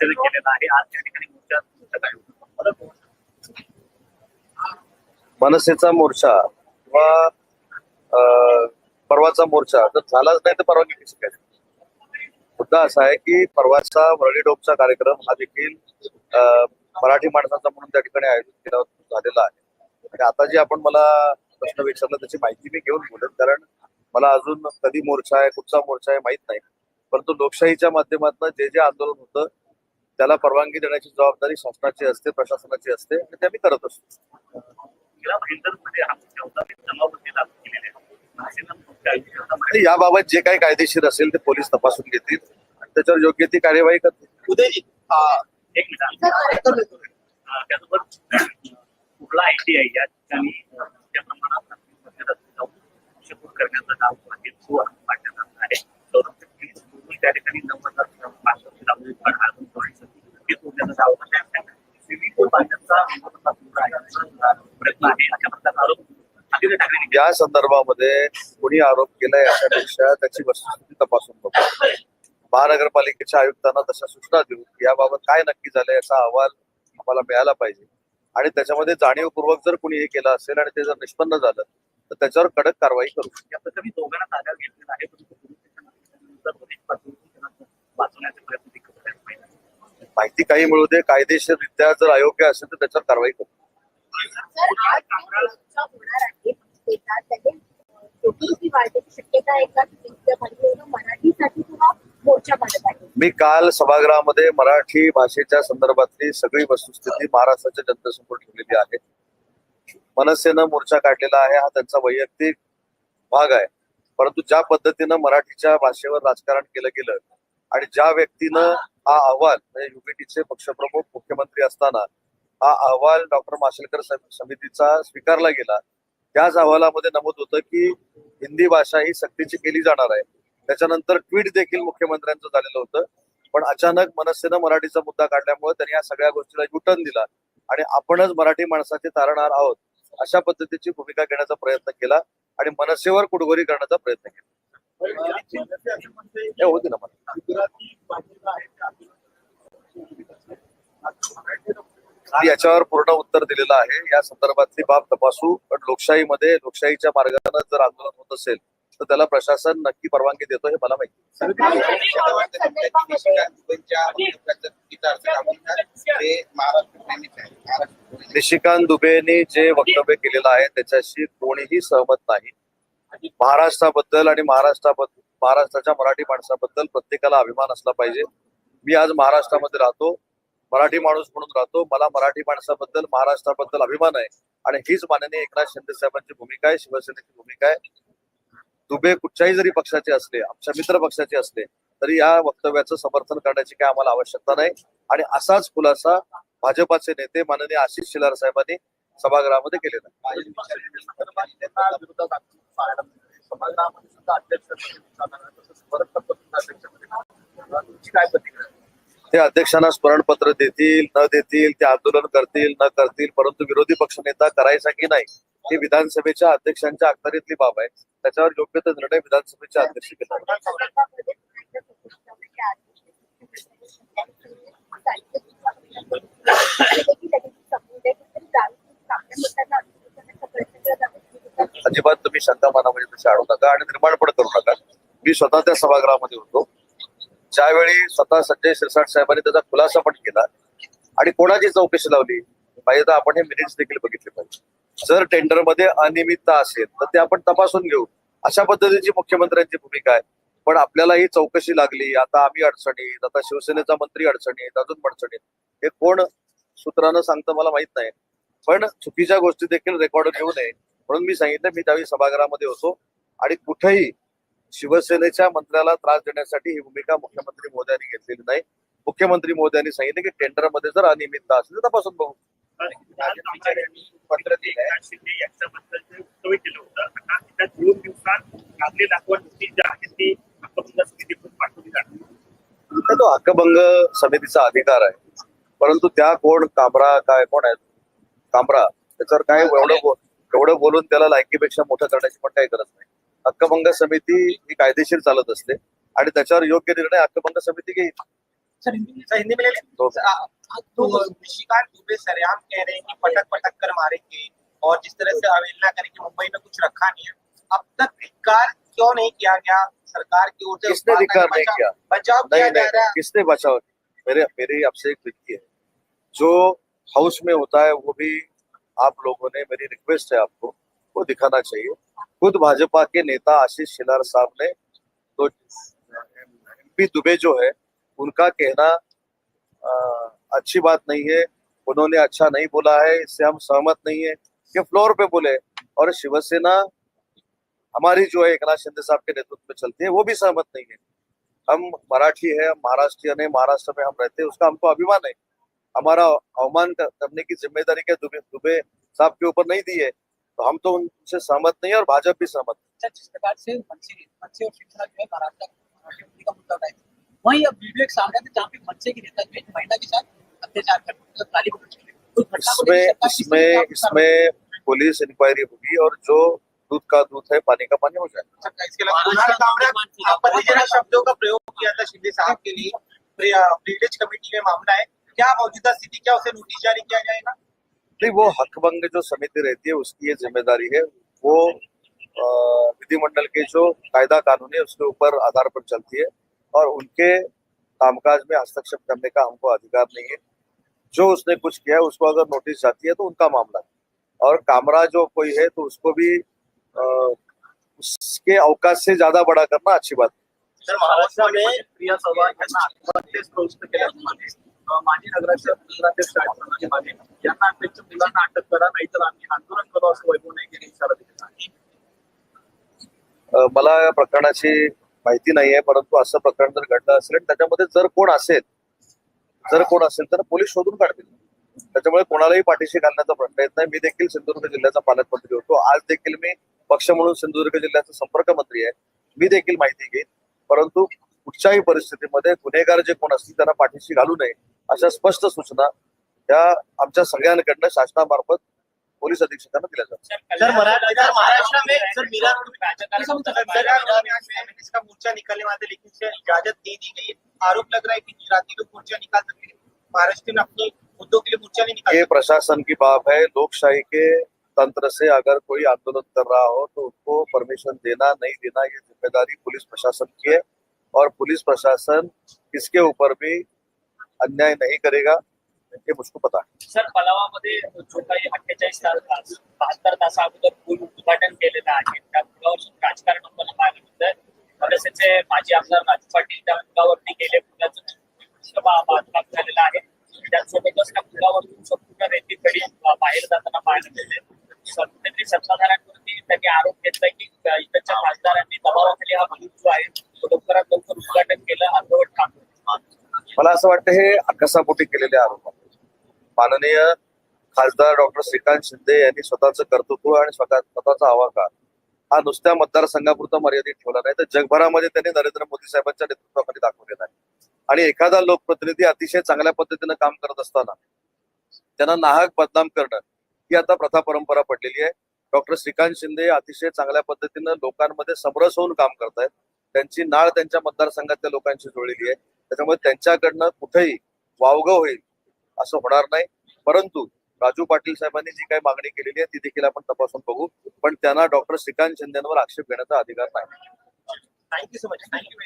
मनसेने केलेला आहे. आज त्या ठिकाणी मोर्चा काय मनसेचा मोर्चा किंवा अं, परवाचा मोर्चा जर झालाच नाही तर परवानगी कशी काय मुद्दा असा आहे की परवाचा वरळी डोपचा कार्यक्रम हा देखील मराठी माणसाचा म्हणून त्या ठिकाणी आयोजित केला झालेला आहे. आणि आता जे आपण मला प्रश्न विचारला त्याची माहिती मी घेऊन बोलेन कारण मला अजून कधी मोर्चा आहे कुठचा मोर्चा आहे माहीत नाही. परंतु लोकशाहीच्या माध्यमातून जे जे आंदोलन होतं त्याला परवानगी देण्याची जबाबदारी शासनाची असते प्रशासनाची असते आणि ते आम्ही करत असतो. हा याबाबत जे काही कायदेशीर असेल ते पोलीस तपासून घेतील आणि त्याच्यावर योग्य ती कार्यवाही करतील. उदयजी एक मिनिट त्याचबरोबर कुठला या ठिकाणी मोठ्या प्रमाणात नागरिकांमध्ये रस्ते जाऊन शिकून करण्याचं काम आहे. त्या ठिकाणी नऊ हजार पाचशे लावून पडणार ते तोडण्याचं काम आहे स्विमिंग पूल बांधण्याचा विरोधाचा पूर्ण आहे. प्रयत्न आहे अशा प्रकारचा आरोप आदित्य ठाकरे या संदर्भामध्ये कोणी आरोप केलाय याच्यापेक्षा त्याची वस्तुस्थिती तपासून बघू. महानगरपालिकेच्या आयुक्तांना तशा सूचना देऊ की याबाबत काय नक्की झालं याचा अहवाल आम्हाला मिळाला पाहिजे. आणि त्याच्यामध्ये जाणीवपूर्वक जर कोणी हे केलं असेल आणि ते जर निष्पन्न झालं तर त्याच्यावर कडक कारवाई करू. माहिती काही मिळू दे. कायदेशीररित्या जर अयोग्य असेल तर त्याच्यावर कारवाई करू. मी काल सभागृहामध्ये मराठी भाषेच्या संदर्भातली सगळी वस्तुस्थिती महाराष्ट्राच्या जनतेसमोर ठेवलेली आहे. मनसेनं मोर्चा काढलेला आहे हा त्यांचा वैयक्तिक भाग आहे. परंतु ज्या पद्धतीनं मराठीच्या भाषेवर राजकारण केलं गेलं आणि ज्या व्यक्तीनं हा अहवाल म्हणजे युपीटीचे पक्षप्रमुख मुख्यमंत्री असताना हा अहवाल डॉक्टर माशेलकर समितीचा स्वीकारला गेला. त्याच अहवालामध्ये नमूद होतं की हिंदी भाषा ही सक्तीची केली जाणार आहे. त्याच्यानंतर ट्विट देखील मुख्यमंत्र्यांचं झालेलं होतं. पण अचानक मनसेनं मराठीचा मुद्दा काढल्यामुळे त्यांनी या सगळ्या गोष्टीला युटर्न दिला आणि आपणच मराठी माणसाचे तारणार आहोत अशा पद्धतीची भूमिका घेण्याचा प्रयत्न केला आणि मनसेवर कुडघोरी करण्याचा प्रयत्न केला. होते ना मला गुजराती भाषेला आहे ते आंदोलन. मी याच्यावर पूर्ण उत्तर दिलेलं आहे. या संदर्भातली बाब तपासू. पण लोकशाहीमध्ये लोकशाहीच्या मार्गाने जर आंदोलन होत असेल तर त्याला प्रशासन नक्की परवानगी देतो हे मला माहिती निशिकांत दुबेनी जे वक्तव्य केलेलं आहे त्याच्याशी कोणीही सहमत नाही. महाराष्ट्राबद्दल आणि महाराष्ट्राबद्दल महाराष्ट्राच्या मराठी माणसाबद्दल प्रत्येकाला अभिमान असला पाहिजे. मी आज महाराष्ट्रामध्ये राहतो. मराठी माणूस म्हणून राहतो. मला मराठी माणसाबद्दल महाराष्ट्राबद्दल अभिमान आहे. आणि हीच माननीय एकनाथ शिंदे साहेबांची भूमिका आहे शिवसेनेची भूमिका आहे. दुबे कुठच्याही जरी पक्षाचे असले आमच्या मित्र पक्षाचे असले तरी या वक्तव्याचं समर्थन करण्याची काय आम्हाला आवश्यकता नाही. आणि असाच खुलासा भाजपाचे नेते माननीय आशिष शेलार साहेबांनी सभागृहामध्ये केलेला आहे. ते अध्यक्षांना स्मरणपत्र देतील न देतील ते आंदोलन करतील न करतील परंतु विरोधी पक्ष नेता करायचा की नाही ही विधानसभेच्या अध्यक्षांच्या अखत्यारीतली बाब आहे. त्याच्यावर योग्य तो निर्णय विधानसभेच्या अध्यक्ष घेतात अजिबात तुम्ही शंका मनामध्ये तशी आणू नका आणि निर्माण पण करू नका. मी स्वतः त्या सभागृहामध्ये होतो. ज्यावेळी स्वतः संजय शिरसाट साहेबांनी त्याचा खुलासा पण केला आणि कोणाची चौकशी लावली पाहिजे तर आपण हे मिनिट्स देखील बघितले पाहिजे. जर टेंडरमध्ये अनियमितता असेल तर ते आपण तपासून घेऊ. अशा पद्धतीची मुख्यमंत्र्यांची भूमिका आहे. पण आपल्याला ही चौकशी लागली आता आम्ही अडचणीत आता शिवसेनेचा मंत्री अडचणीत अजून अडचणीत हे कोण सूत्रानं सांगतं मला माहीत नाही. पण चुकीच्या गोष्टी देखील रेकॉर्ड घेऊ नये म्हणून मी सांगितलं मी त्यावेळी सभागृहामध्ये होतो आणि कुठेही शिवसेनेच्या मंत्र्याला त्रास देण्यासाठी ही भूमिका मुख्यमंत्री मोदयांनी घेतलेली नाही. मुख्यमंत्री मोदयांनी सांगितलं की टेंडरमध्ये जर अनियमितता असेल तर तपासून बघू. पत्र होतं तो हक्कभंग समितीचा अधिकार आहे. परंतु त्या कोण कामरा काय कोण आहेत कामरा. त्याच्यावर काय एवढं एवढं बोलून त्याला लायकीपेक्षा मोठं करण्याची पण काही गरज नाही. हक्कभंग समिती ही कायदेशीर चालत असते. आणि त्याच्यावर योग्य निर्णय हक्कभंग समिती घेईल. सर हिंदी सर हिंदी में ले लें दो सर, आ- आ- तो निशिकांत दुबे सरेआम कह रहे हैं कि पटक पटक कर मारेंगे और जिस तरह से अवहेलना करेंगे मुंबई में कुछ रखा नहीं है अब तक धिक्कार क्यों नहीं किया गया? सरकार की ओर से किसने धिक्कार नहीं किया? बचाव नहीं किया जा नहीं रहा है। किसने बचाव मेरे मेरी आपसे एक विनती है। जो हाउस में होता है वो भी आप लोगों ने मेरी रिक्वेस्ट है आपको वो दिखाना चाहिए। खुद भाजपा के नेता आशीष शेलार साहब ने तो एमपी दुबे जो है उनका कहना अ, अच्छी बात नहीं है उन्होंने अच्छा नहीं बोला है इससे हम सहमत नहीं है ये फ्लोर पे बोले। और शिवसेना हमारी जो है एक नाथ शिंदे साहब के नेतृत्व में चलती है वो भी सहमत नहीं है। हम मराठी है हम महाराष्ट्रीयन है महाराष्ट्र में हम रहते हैं उसका हमको अभिमान है। हमारा अवमान करने की ज़िम्मेदारी क्या दुबे दुबे साहब के ऊपर नहीं दी है? तो हम तो उनसे सहमत नहीं है और भाजपा भी सहमत नहीं। अच्छा जिस प्रकार से और जो है महाराष्ट्र महाराष्ट्र का मुद्दा वहीं अब वीडियो एक सामने आया जहाँ पे मनसे के नेता जो है महिला के साथ अत्याचार करते हैं मतलब हैं। को इसमें इसमें इसमें पुलिस इंक्वायरी होगी और जो दूध का दूध है पानी का पानी हो जाएगा। इसके अलावा कुणाल कामरा आपत्तिजनक शब्दों का प्रयोग किया था शिंदे साहब के लिए। कमेटी में मामला है। क्या मौजूदा स्थिति क्या उसे नोटिस जारी किया जाएगा? नहीं वो हकभंग जो समिति रहती है उसकी ये ज़िम्मेदारी है। वो विधिमंडल के जो कायदा कानून है उसके ऊपर आधार पर चलती है और उनके कामकाज में हस्तक्षेप करने का हमको अधिकार नहीं है। जो उसने कुछ किया है उसको अगर नोटिस जाती है तो उनका मामला है। और कामरा जो कोई है तो उसको भी अ, उसके अवकाश से ज़्यादा बड़ा करना अच्छी बात है। तर महाराष्ट्रामध्ये प्रिया नगराध्यक्ष नगराध्यक्ष मुलांना अटक करा नाहीतर आम्ही आंदोलन करू असं वैभव नाही यांनी इशारा दिलेला आहे. मला या प्रकरणाची माहिती नाहीये परंतु असं प्रकरण जर घडलं असेल त्याच्यामध्ये जर कोण असेल जर कोण असेल तर पोलीस शोधून काढतील. त्याच्यामुळे कोणालाही पाठीशी घालण्याचा प्रश्न येत नाही. मी देखील सिंधुदुर्ग जिल्ह्याचा पालकमंत्री होतो. आज देखील मी पक्ष म्हणून सिंधुदुर्ग जिल्ह्याचा संपर्क मंत्री आहे. मी देखील माहिती घेईन. परंतु कुठच्याही परिस्थितीमध्ये गुन्हेगार जे कोण असतील त्यांना पाठीशी घालू नये अशा स्पष्ट सूचना या आमच्या सगळ्यांकडनं शासनामार्फत पोलीस अधीक्षकांना दिल्या जातात. सर मराठा सर महाराष्ट्र में सर मीरा राजकारण सर, मीरा रोड में फेमिनिस्ट का मोर्चा निकलने वाले लेकिन इजाज़त दे दी गई आरोप लग रहा है कि गुजराती लोग मोर्चा निकाल सकते महाराष्ट्र अपने मुद्दों के लिए मोर्चा नहीं निकाल ये प्रशासन की बात है लोकशाही के तंत्र से अगर कोई आंदोलन कर रहा हो तो उसको परमिशन देना नहीं देना ये ज़िम्मेदारी पुलिस प्रशासन की है। और पुलिस प्रशासन इसके ऊपर भी अन्याय नहीं करेगा। ये मुझको पता है सर पलावामध्ये जो काही अठ्ठेचाळीस तास बहात्तर तासा अगोदर पूल उद्घाटन केलेलं आहे त्या पुलावर राजकारण आपल्याला पाहायला मिळतंय. मनसेचे माजी आमदार राजू पाटील त्या पुलावरती गेले पुलाचं बांधकाम झालेलं आहे. त्याचसोबतच त्या पुलावरून संपूर्ण रेती खडी बाहेर जाताना पाहायला मिळते सत्तेतरी सत्ताधाऱ्यांवरती त्यांनी आरोप घेतलाय की इकडच्या खासदारांनी दबावाखाली हा पूल जो आहे तो लवकरात लवकर उद्घाटन केलं अर्धवट काम मला असं वाटतं हे अकसापोटी केलेले आरोप माननीय खासदार डॉक्टर श्रीकांत शिंदे यांनी स्वतःचं कर्तृत्व आणि स्वतः स्वतःचा आवाकार हा नुसत्या मतदारसंघापुरता मर्यादित ठेवला नाही. तर जगभरामध्ये त्यांनी नरेंद्र मोदी साहेबांच्या नेतृत्वाखाली दाखवलेला आहे आणि एखादा लोकप्रतिनिधी अतिशय चांगल्या पद्धतीनं काम करत असताना त्यांना नाहक बदनाम करणं ही आता प्रथा परंपरा पडलेली आहे. डॉक्टर श्रीकांत शिंदे अतिशय चांगल्या पद्धतीनं लोकांमध्ये समरस होऊन काम करतायत. त्यांची नाळ त्यांच्या मतदारसंघातल्या लोकांशी जुळलेली आहे. त्याच्यामुळे त्यांच्याकडनं कुठेही वावगं होईल असं होणार नाही. परंतु राजू पाटील साहेबांनी जी काही मागणी केलेली आहे ती देखील आपण तपासून बघू. पण त्यांना डॉक्टर श्रीकांत शिंदेवर आक्षेप घेण्याचा अधिकार नाही. Thank you so much thank you